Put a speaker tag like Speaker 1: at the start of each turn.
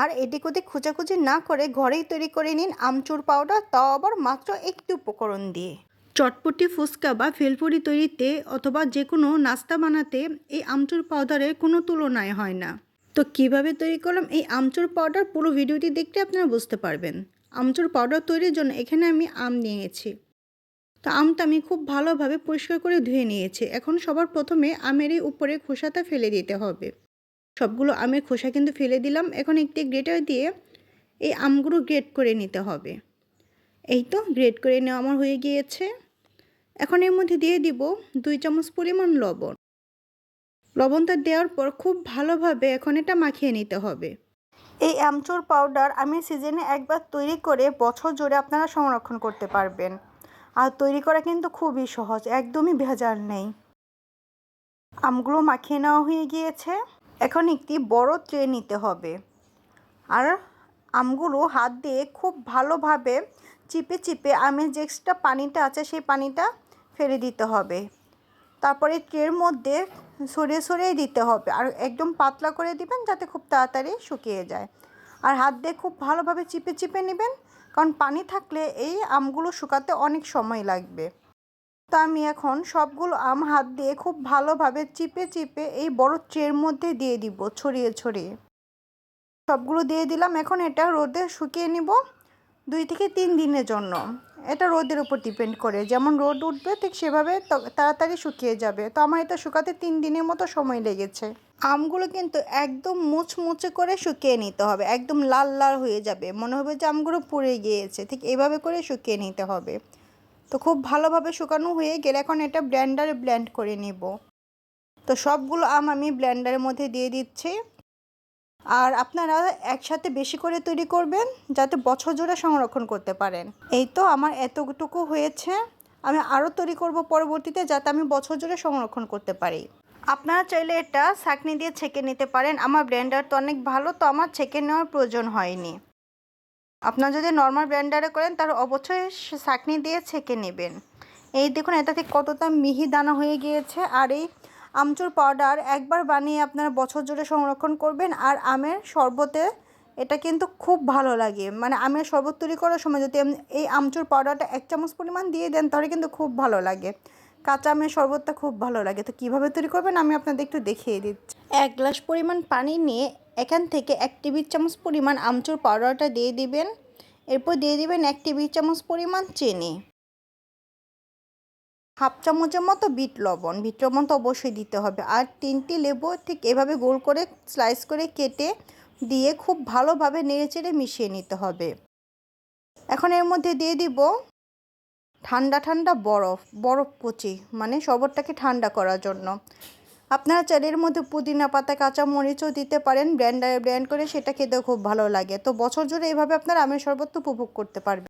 Speaker 1: আর এদিক ওদিক খোঁজাখুঁজি না করে ঘরেই তৈরি করে নিন আমচুর পাউডার, তাও আবার মাত্র একটি উপকরণ দিয়ে। চটপটি ফুচকা বা ভেলপুরি তৈরিতে অথবা যে কোনো নাস্তা বানাতে এই আমচুর পাউডারের কোনো তুলনায় হয় না। তো কীভাবে তৈরি করলাম এই আমচুর পাউডার পুরো ভিডিওটি দেখতে আপনারা বুঝতে পারবেন। আমচুর পাউডার তৈরির জন্য এখানে আমি আম নিয়েছি। তো আমটা আমি খুব ভালোভাবে পরিষ্কার করে ধুয়ে নিয়েছি। এখন সবার প্রথমে আমের এই উপরে খোসাটা ফেলে দিতে হবে। সবগুলো আমের খোসা কিন্তু ফেলে দিলাম। এখন একটি গ্রেটার দিয়ে এই আমগুলো গ্রেট করে নিতে হবে। এই তো গ্রেট করে নেওয়া আমার হয়ে গিয়েছে। এখন এর মধ্যে দিয়ে দিব দুই চামচ পরিমাণ লবণ। লবণটা দেওয়ার পর খুব ভালোভাবে এখন এটা মাখিয়ে নিতে হবে। এই আমচুর পাউডার আমি সিজনে একবার তৈরি করে বছর জুড়ে আপনারা সংরক্ষণ করতে পারবেন। আর তৈরি করা কিন্তু খুবই সহজ, একদমই ভেজাল নেই। আমগুলো মাখিয়ে নেওয়া হয়ে গিয়েছে। এখন একটি বড় ট্রে নিতে হবে। আর আমগুলো হাত দিয়ে খুব ভালোভাবে চিপে চিপে আমের যে এক্সট্রা পানিটা আছে সেই পানিটা ফেলে দিতে হবে। তারপরে ট্রের মধ্যে সরিয়ে সরিয়ে দিতে হবে। আর একদম পাতলা করে দিবেন যাতে খুব তাড়াতাড়ি শুকিয়ে যায়। আর হাত দিয়ে খুব ভালোভাবে চিপে চিপে নেবেন। কারণ পানি থাকলে এই আমগুলো শুকাতে অনেক সময় লাগবে। তো আমি এখন সবগুলো আম হাত দিয়ে খুব ভালোভাবে চিপে চিপে এই বড় ট্রের মধ্যে দিয়ে দিব, ছড়িয়ে ছড়িয়ে। সবগুলো দিয়ে দিলাম, এখন এটা রোদে শুকিয়ে নিব দুই থেকে তিন দিনের জন্য। এটা রোদের উপর ডিপেন্ড করে, যেমন রোদ উঠবে ঠিক সেভাবে তাড়াতাড়ি শুকিয়ে যাবে। তো আমার এটা শুকাতে তিন দিনের মতো সময় লেগেছে। আমগুলো কিন্তু একদম মুচমুচে করে শুকিয়ে নিতে হবে, একদম লাল লাল হয়ে যাবে। মনে হবে যে আমগুলো পুড়ে গিয়েছে, ঠিক এভাবে করে শুকিয়ে নিতে হবে। তো খুব ভালোভাবে শুকানো হয়ে গেলে এখন এটা ব্লেন্ডারে ব্লেন্ড করে নেব। তো সবগুলো আম আমি ব্লেন্ডারের মধ্যে দিয়ে দিচ্ছি। আর আপনারা একসাথে বেশি করে তৈরি করবেন যাতে বছর জুড়ে সংরক্ষণ করতে পারেন। এই তো আমার এতটুকু হয়েছে। আমি আরও তৈরি করব পরবর্তীতে যাতে আমি বছর জুড়ে সংরক্ষণ করতে পারি। আপনারা চাইলে এটা ছাঁকনি দিয়ে ছেঁকে নিতে পারেন। আমার ব্লেন্ডার তো অনেক ভালো, তো আমার ছেঁকে নেওয়ার প্রয়োজন হয়নি। আপনারা যদি নর্মাল ব্লেন্ডারে করেন, তার অবশ্যই ছাঁকনি দিয়ে ছেঁকে নেবেন। এই দেখুন এটাতে কতটা মিহি দানা হয়ে গিয়েছে। আর এই আমচুর পাউডার একবার বানিয়ে আপনারা বছর জুড়ে সংরক্ষণ করবেন। আর আমের শরবতে এটা কিন্তু খুব ভালো লাগে। মানে আমের শরবত তৈরি করার সময় যদি এই আমচুর পাউডারটা এক চামচ পরিমাণ দিয়ে দেন, তাহলে কিন্তু খুব ভালো লাগে। কাঁচা আমের শরবতটা খুব ভালো লাগে। তো কীভাবে তৈরি করবেন, আমি আপনাদের একটু দেখিয়ে দিচ্ছি। এক গ্লাস পরিমাণ পানি নিয়ে এখান থেকে এক টেবিল চামচ পরিমাণ আমচুর পাউডারটা দিয়ে দিবেন। এরপর দিয়ে দিবেন এক টেবিল চামচ পরিমাণ চিনি। হাফ চামচের মতো বিট লবণ। বিট লবণ তো অবশ্যই দিতে হবে। আর তিনটি লেবু ঠিক এভাবে গোল করে, স্লাইস করে কেটে দিয়ে খুব ভালোভাবে নেড়ে চেড়ে মিশিয়ে নিতে হবে। এখন এর মধ্যে দিয়ে দিব ঠান্ডা ঠান্ডা বরফ। বরফ কুচি মানে শরবতটাকে ঠান্ডা করার জন্য। আপনারা চালের মধ্যে পুদিনা পাতা কাঁচা মরিচও দিতে পারেন ব্র্যান্ডারে ব্র্যান্ড করে সেটা খেতেও খুব ভালো লাগে। তো বছর জুড়ে এইভাবে আপনারা আমের শরবত উপভোগ করতে পারবেন।